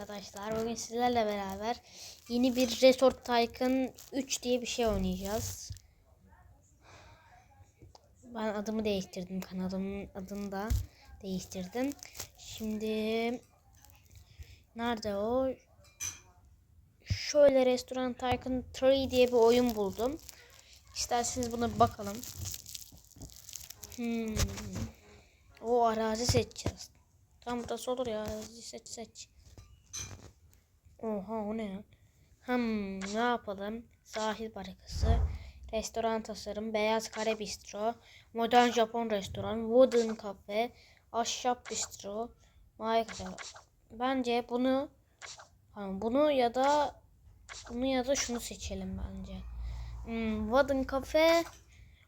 Arkadaşlar bugün sizlerle beraber yeni bir Resort Tycoon 3 diye bir şey oynayacağız. Ben adımı değiştirdim. Kanalımın adını da değiştirdim. Şimdi nerede o? Şöyle Restoran Tycoon 3 diye bir oyun buldum. İsterseniz buna bir bakalım. Hmm. O arazi seçeceğiz. Tam burası olur ya. Arazi seç seç. Oha o ne ya? Hmm, ne yapalım? Sahil barakası, restoran tasarım, beyaz kare bistro, modern Japon restoran, wooden cafe, ahşap bistro, kafe. Bence bunu bunu ya da bunu ya da şunu seçelim bence. Hmm, wooden cafe,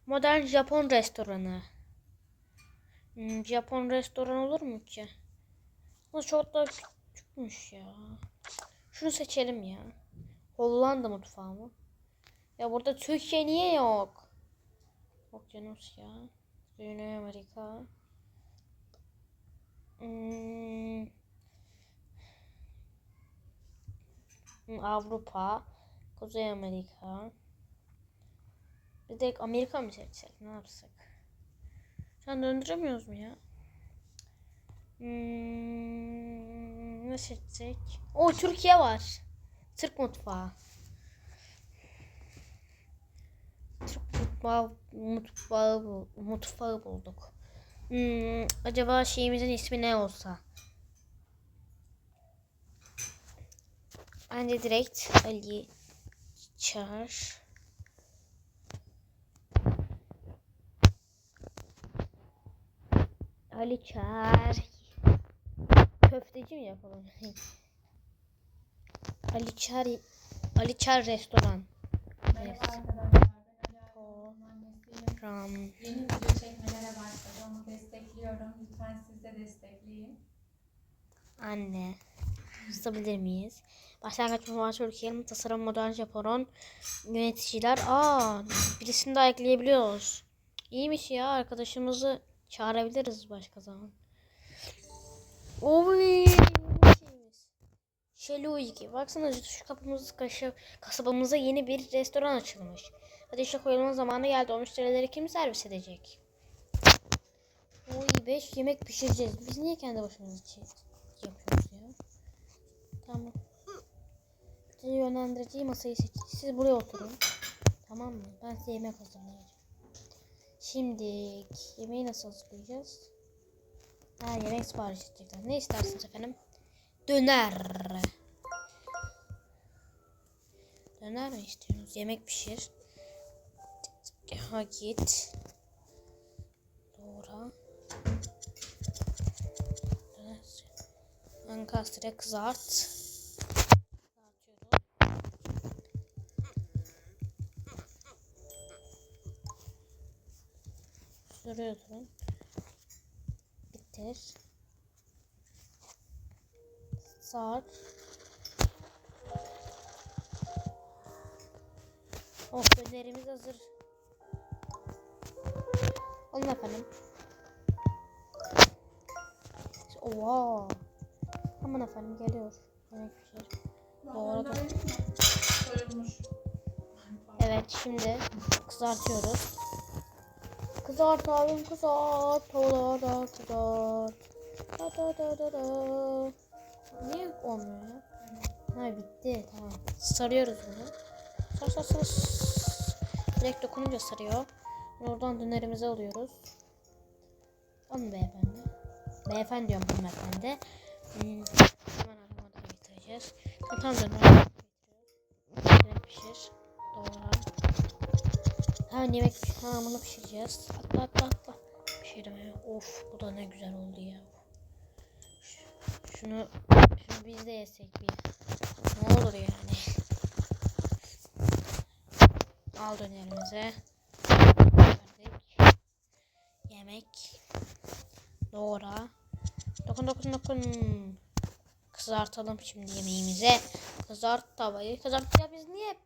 modern Japon restoranı. Hmm, Japon restoran olur mu ki? Bu çok da küçükmüş ya. Şunu seçelim ya. Hollanda mutfağı mı? Ya burada Türkiye niye yok? Okyanus ya. Güney Amerika. Hmm. Avrupa. Kuzey Amerika. Bir de Amerika mı seçsek? Ne yapsak? An döndüremiyoruz mu ya? Hmm, ne seçsek? O Türkiye var. Türk mutfağı. Türk mutfağı, mutfağı, mutfağı bulduk. Hmm, acaba şeyimizin ismi ne olsa? Bence direkt Ali Çağır. Ali Çağır. Köfteci mi yapalım? Ali Çağır Ali Çağır restoran. Evet. Ram. Yeni video çekmelere başladı. Onu destekliyorum. Lütfen siz de destekleyin. Anne. Tutabilir miyiz? Başlangıç Mutfağı Türkiye'nin tasarım modern Japon yöneticiler. Aa, birisini daha ekleyebiliyoruz. İyiymiş ya arkadaşımızı çağırabiliriz başka zaman. Oy. Şeluigi. Baksana şu kapımız kaşı, kasabamıza yeni bir restoran açılmış. Hadi işe koyulma zamanı geldi. O müşterileri kim servis edecek? Oy 5 yemek pişireceğiz. Biz niye kendi başımıza yapıyoruz ya? Tamam. Sizi yönlendirici masayı seçin. Siz buraya oturun. Tamam mı? Ben size yemek hazırlayacağım. Şimdi yemeği nasıl hazırlayacağız? Ha yemek sipariş edecekler. Ne istersiniz efendim? Döner. Döner mi istiyorsunuz? Yemek pişir. Ha git. Döner. Ankastre kızart. Sürüyorum. Bitir. Sar. Oh dönerimiz hazır. Alın efendim. Oha. Aman efendim geliyor. Yemek pişir. Doğru. Soyulmuş. Evet şimdi kızartıyoruz. Kızart abim kızart. Ola da kızart. Da da da da da. Niye olmuyor ya? Ha bitti tamam. Sarıyoruz bunu. Sar sar sar. Direkt dokununca sarıyor. Oradan dönerimizi alıyoruz. Alın beyefendi. Beyefendi diyorum hanımefendi. Hmm. Hemen aramada getireceğiz. Tamam döner. Ha yemek ha bunu pişireceğiz. Atla atla atla. Pişirme. Of bu da ne güzel oldu ya. Şunu şunu biz de yesek bir. Ne olur yani. Al dönerimize. Yemek. Doğra. Dokun dokun dokun. Kızartalım şimdi yemeğimize. Kızart tavayı. Kızart ya biz niye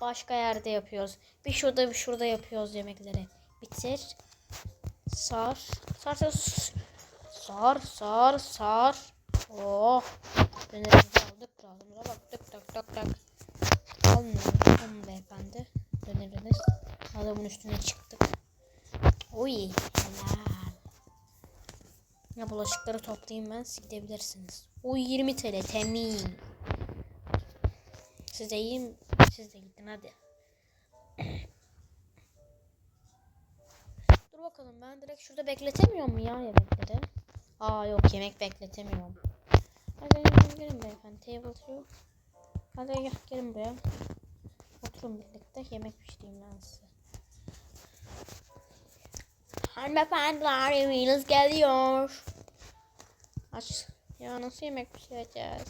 başka yerde yapıyoruz. Bir şurada bir şurada yapıyoruz yemekleri. Bitir. Sar. Sar sar sar sar. sar. Oh. Dönerimizi aldık. Kralımıza baktık. Tak tak tak. Almıyorum. Alın beyefendi. Döneriniz. Adamın üstüne çıktık. Oy. Helal. Ya bulaşıkları toplayayım ben. Siz gidebilirsiniz. Oy 20 TL. Temin. Size iyi siz de gidin hadi. Dur bakalım ben direkt şurada bekletemiyor mu ya yemekleri? Aa yok yemek bekletemiyorum. Hadi gelin, gelin beyefendi. Table two. Hadi gel gelin buraya. Oturun birlikte yemek pişireyim ben size. Hanımefendiler yemeğiniz geliyor. Aç. Ya nasıl yemek pişireceğiz?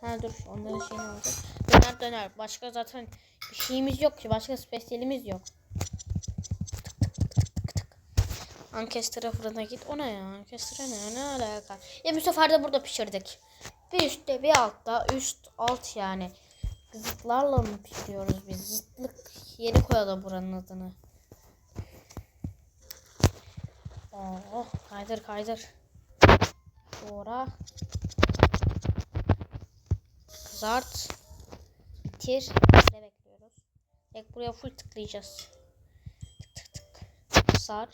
Ha dur onların şeyini alacağız. Döner döner. Başka zaten bir şeyimiz yok ki. Başka spesiyelimiz yok. Ankestre fırına git. O ne ya? Ankestre ne? Ne alaka? Ya bu sefer de burada pişirdik. Bir üstte bir altta. Üst alt yani. Zıtlarla mı pişiriyoruz biz? Zıtlık yeri koyalım buranın adını. Oh, kaydır kaydır. Doğra. Kızart. Bitir. Ne bekliyoruz? Tek buraya full tıklayacağız. Tık tık tık. Sar.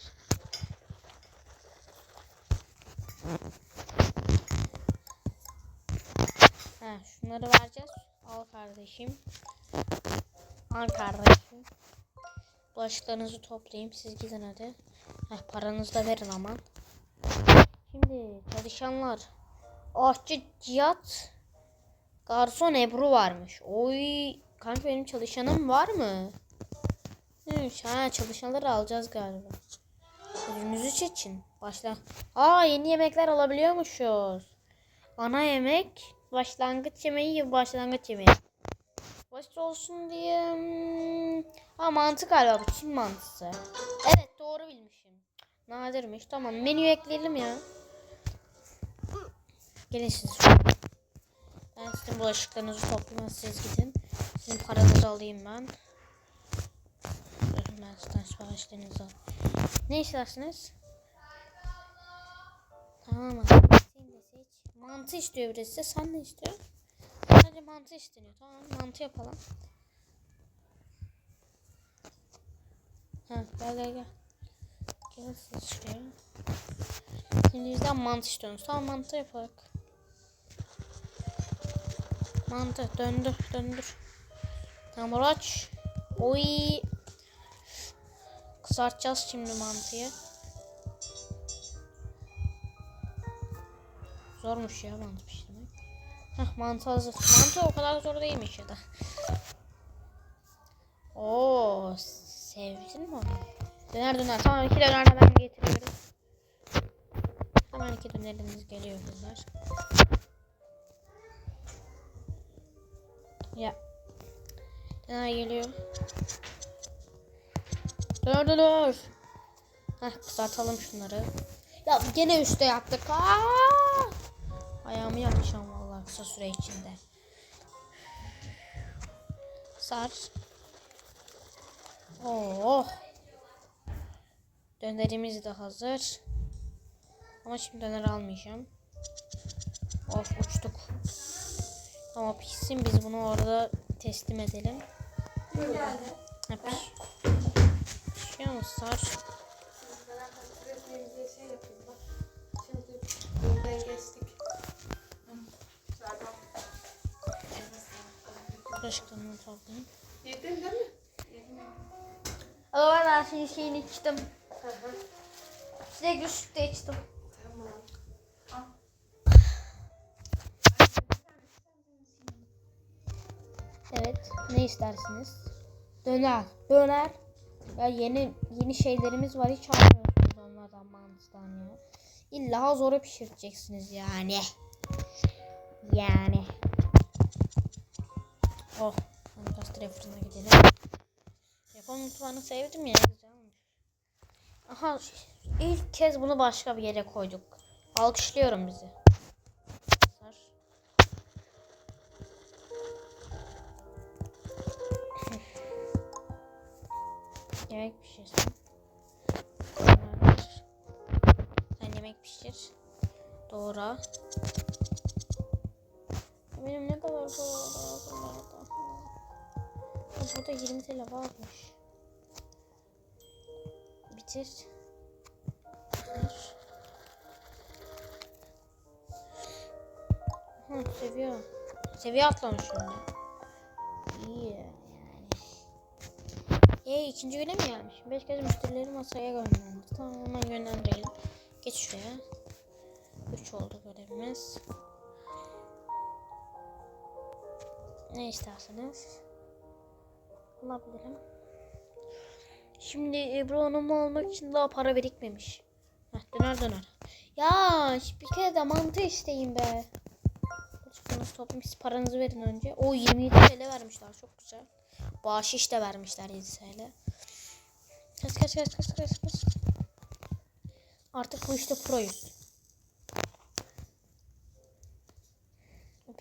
Ha, şunları vereceğiz. Al kardeşim. Al kardeşim. Bulaşıklarınızı toplayayım. Siz gidin hadi. Heh, paranızı da verin aman. Şimdi çalışanlar. Aşçı Cihat. Garson Ebru varmış. Oy. Kanka benim çalışanım var mı? Hı, ha, çalışanları alacağız galiba. Önümüzü için. Başla. Aa yeni yemekler alabiliyormuşuz. Ana yemek. Başlangıç yemeği başlangıç yemeği. Basit olsun diye. hmm, Ha mantı galiba bu Çin mantısı. Evet doğru bilmişim. Nadirmiş. Tamam menü ekleyelim ya. Gelin siz. Ben sizin bulaşıklarınızı toplayayım. Siz gidin. Sizin paranızı alayım ben. Ben sizden siparişlerinizi al. Ne istersiniz? Tamam. Mantı istiyor birisi. Sen ne istiyorsun? Sadece mantı isteniyor. Tamam mantı yapalım. Ha gel gel gel. Gel siz şuraya. Şimdi bizden mantı istiyorsunuz. Tamam mantı yapak. Mantı döndür döndür. Tamam aç. Oy. Kızartacağız şimdi mantıyı. Zormuş ya mantı pişirmek. Heh mantı hazır. Mantı o kadar zor değilmiş ya da. Oo, sevdin mi onu? Döner döner. Tamam iki döner hemen getiriyorum. Hemen iki dönerimiz geliyor kızlar. Ya. Döner geliyor. Döner döner. Heh kızartalım şunları. Ya gene üstte yaptık. Aa! Ayağımı yapacağım vallahi kısa süre içinde. Sar. Oh. Dönerimiz de hazır. Ama şimdi döner almayacağım. Of uçtuk. Ama pişsin biz bunu orada teslim edelim. Ha, piş. Pişiyor mu sar? Şey. Bulaşıklarını toplayayım. Yedin değil mi? Yedim. Ama ben şeyini içtim. Hı hı. Sürekli süt de içtim. İstersiniz? Döner. Döner. Ya yeni yeni şeylerimiz var. Hiç almıyorsunuz onlardan mantıdan ya. İlla zora pişireceksiniz yani. Yani. Oh. Pastırya fırına gidelim. Japon mutfağını sevdim ya. Güzel. Aha. ilk kez bunu başka bir yere koyduk. Alkışlıyorum bizi. Yemek. Beraber. Sen yemek pişir. Doğra. Benim ne kadar lazım Burada 20 TL varmış. Bitir. isterseniz. Hı, seviyor. Seviye atlamış şimdi. İyi yani. E ikinci güne mi gelmiş? Beş kez müşterileri masaya gönderdi. Tamam hemen gönderelim. Geç şuraya. Üç oldu görevimiz. Ne isterseniz. Alabilirim. Şimdi Ebru Hanım'ı almak için daha para birikmemiş. Heh, döner döner. Ya bir kere de mantı isteyin be. Çıkınız paranızı verin önce. O 27 TL vermişler çok güzel. Bahşiş de vermişler 7 TL. Kaç kaç kaç kaç kaç kaç. Artık bu işte proyuz. O.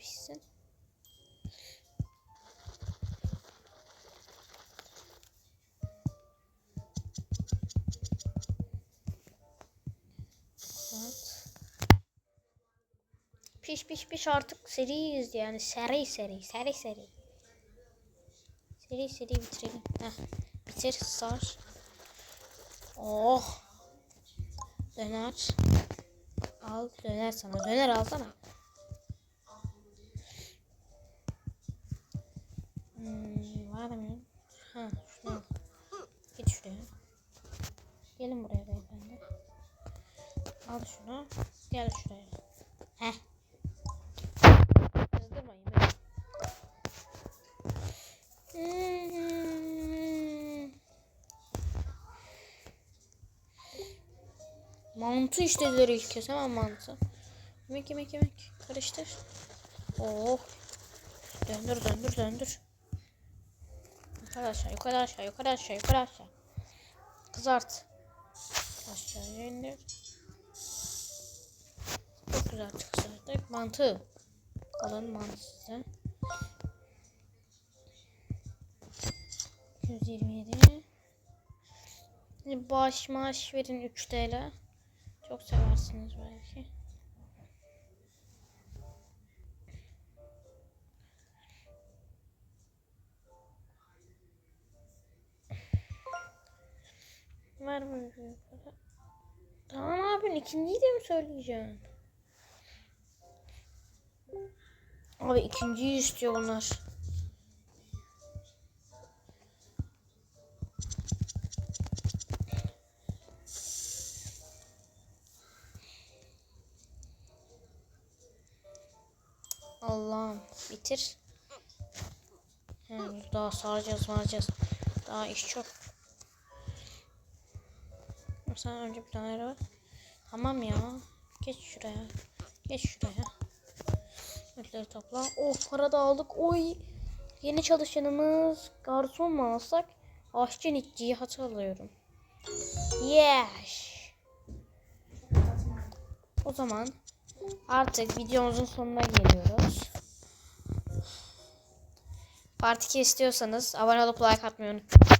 Piş piş piş artık seriyiz yani seri seri seri seri. Seri seri bitirelim. Heh. Bitir sar. Oh. Döner. Al döner sana. Döner alsana. Hmm, var mı? Ha şunu al. Git şuraya. Gelin buraya beyefendi. Al şunu. Gel şuraya. Mantı istediler ilk kez hemen mantı. Yemek yemek yemek. Karıştır. Oh. Döndür döndür döndür. Yukarı aşağı yukarı aşağı yukarı aşağı yukarı aşağı. Kızart. Aşağıya indir. Çok güzel kızarttık. Mantı. Alın mantı size. 127. Şimdi Bağış maaş verin 3 TL. Çok seversiniz belki. Ver bunu para. Tamam abi ikinciyi de mi söyleyeceksin? Abi ikinciyi istiyor bitir. He, daha saracağız saracağız. Daha iş çok. Sen önce bir tane ver. Tamam ya. Geç şuraya. Geç şuraya. Ödülleri topla. Oh para da aldık. Oy. Yeni çalışanımız garson mu alsak? Aşçı nitciyi hata alıyorum. Yes. O zaman artık videomuzun sonuna geliyoruz. Part 2 istiyorsanız abone olup like atmayı unutmayın.